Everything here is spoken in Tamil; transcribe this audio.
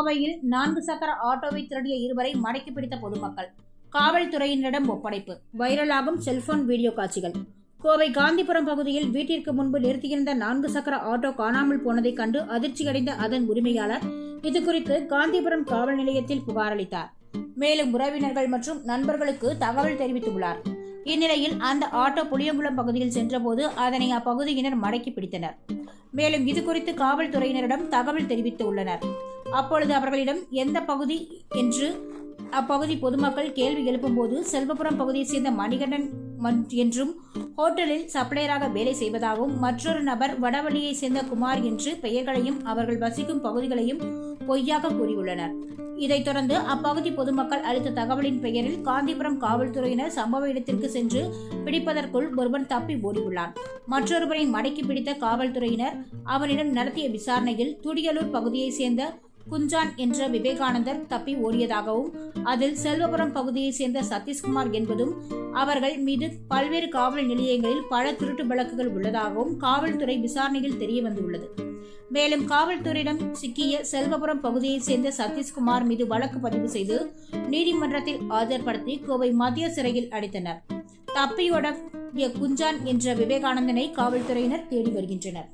கோவையில் நான்கு சக்கர ஆட்டோவை திருடிய இருவரை மடக்கி பிடித்த பொதுமக்கள். காவல்துறையினரிடம் ஒப்படைப்பு. வைரலாகும் செல்போன் வீடியோ காட்சிகள். கோவை காந்திபுரம் பகுதியில் வீட்டிற்கு முன்பு நிறுத்தியிருந்த நான்கு சக்கர ஆட்டோ காணாமல் போனதை கண்டு அதிர்ச்சியடைந்த அதன் உரிமையாளர் இதுகுறித்து காந்திபுரம் காவல் நிலையத்தில் புகாரளித்தார் மேலும் உறவினர்கள் மற்றும் நண்பர்களுக்கு தகவல் தெரிவித்துள்ளார். இந்நிலையில் அந்த ஆட்டோ புளியங்குளம் பகுதியில் சென்றபோது அதனை அப்பகுதியினர் மடக்கி பிடித்தனர். மேலும் இது குறித்து காவல்துறையினரிடம் தகவல் தெரிவித்து உள்ளனர். அப்பொழுது அவர்களிடம் எந்த பகுதி? என்று அப்பகுதி பொதுமக்கள் கேள்வி எழுப்பும்போது செல்வபுரம் பகுதியைச் சேர்ந்த மணிகண்டன் மன்- என்றும் ஹோட்டலில் சப்ளையராக வேலை செய்வதாகவும் மற்றொரு நபர் வடவழியைச் சேர்ந்த குமார் என்று பெயர்களையும் அவர்கள் வசிக்கும் பகுதிகளையும் பொய்யாக கூறியுள்ளனர். இதைத் தொடர்ந்து அப்பகுதி பொதுமக்கள் அளித்த தகவலின் பெயரில் காந்திபுரம் காவல்துறையினர் சம்பவ இடத்திற்கு சென்று பிடிப்பதற்குள் ஒருவன் தப்பி ஓடியுள்ளான். மற்றொருவரை மடக்கி பிடித்த காவல்துறையினர் அவனிடம் நடத்திய விசாரணையில் துடியலூர் பகுதியைச் சேர்ந்த குஞ்சான் என்ற விவேகானந்தர் தப்பி ஓடியதாகவும் அதில் செல்வபுரம் பகுதியைச் சேர்ந்த சதீஷ்குமார் என்பதும் அவர்கள் மீது பல்வேறு காவல் நிலையங்களில் பல திருட்டு வழக்குகள் உள்ளதாகவும் காவல்துறை விசாரணையில் தெரிய வந்துள்ளது. மேலும் காவல்துறையிடம் சிக்கிய செல்வபுரம் பகுதியைச் சேர்ந்த சதீஷ்குமார் மீது வழக்கு பதிவு செய்து நீதிமன்றத்தில் ஆஜர்படுத்தி கோவை மத்திய சிறையில் அடைத்தனர். தப்பியோட குஞ்சான் என்ற விவேகானந்தனை காவல்துறையினர் தேடி வருகின்றனர்.